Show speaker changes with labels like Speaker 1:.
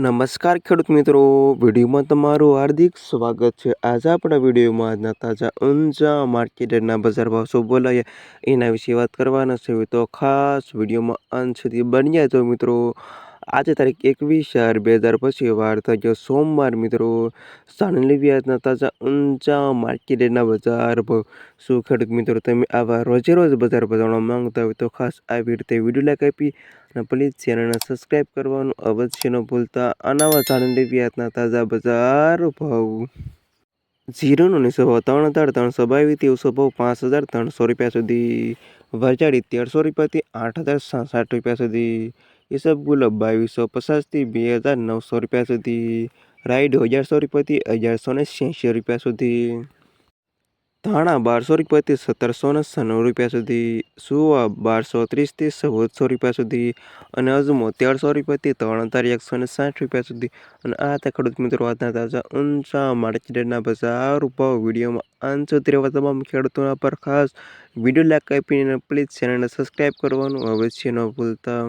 Speaker 1: નમસ્કાર ખેડૂત મિત્રો. વિડીયોમાં તમારું હાર્દિક સ્વાગત છે. આજે આપણા વિડીયોમાં આજના તાજા ઊંઝા માર્કેટના બજાર ભાવ શું બોલાય એના વિશે વાત કરવાના છે. તો ખાસ વિડીયોમાં અંત સુધી બન્યા તો મિત્રો. આજે તારીખ એકવીસ ચાર બે હજાર પછી વાર ગયો સોમવાર મિત્રો. જાણી વ્યાજના તાજા ઊંચા માર્કેટના બજાર ભાવ શું ખેડૂત મિત્રો તમે આવા રોજે રોજ બજાર બજાવવા માંગતા હોય તો ખાસ આવી રીતે વીડિયો લાઈક આપી અને પ્લીઝ ચેનલને સબસ્ક્રાઈબ કરવાનું અવશ્ય ન ભૂલતા. અનાવા જાણી લેવી આજના તાજા બજાર ભાવ. જીરોનો નિસભાવ ત્રણ હજાર ત્રણસો બાવીસથી તેરસો ભાવ પાંચ હજાર ત્રણસો રૂપિયા સુધી. વરજાડી તેરસો રૂપિયાથી આઠ હજાર સાઠ રૂપિયા સુધી. ઈસબગુલ બાવીસો પચાસથી બે હજાર નવસો રૂપિયા સુધી રાઈડ અગિયારસો રૂપિયાથી અગિયારસો ને છ્યાસી રૂપિયા સુધી ધાણા બારસો રૂપિયાથી સત્તરસો ને સન્નું રૂપિયા સુધી સુવા બારસો ત્રીસથી ચૌદસો રૂપિયા સુધી અને અજમો તેરસો રૂપિયાથી ત્રણ હજાર એકસો ને સાઠ રૂપિયા સુધી અને આ હતા ખેડૂત મિત્રો આજના તાજા ઊંચા માર્કેટના બજાર ભાવ વિડીયોમાં સુધી રહેવા તમામ ખેડૂતોના પર ખાસ વીડિયો લાઈક આપીને પ્લીઝ ચેનલને સબસ્ક્રાઈબ કરવાનું અવશ્ય ન ભૂલતા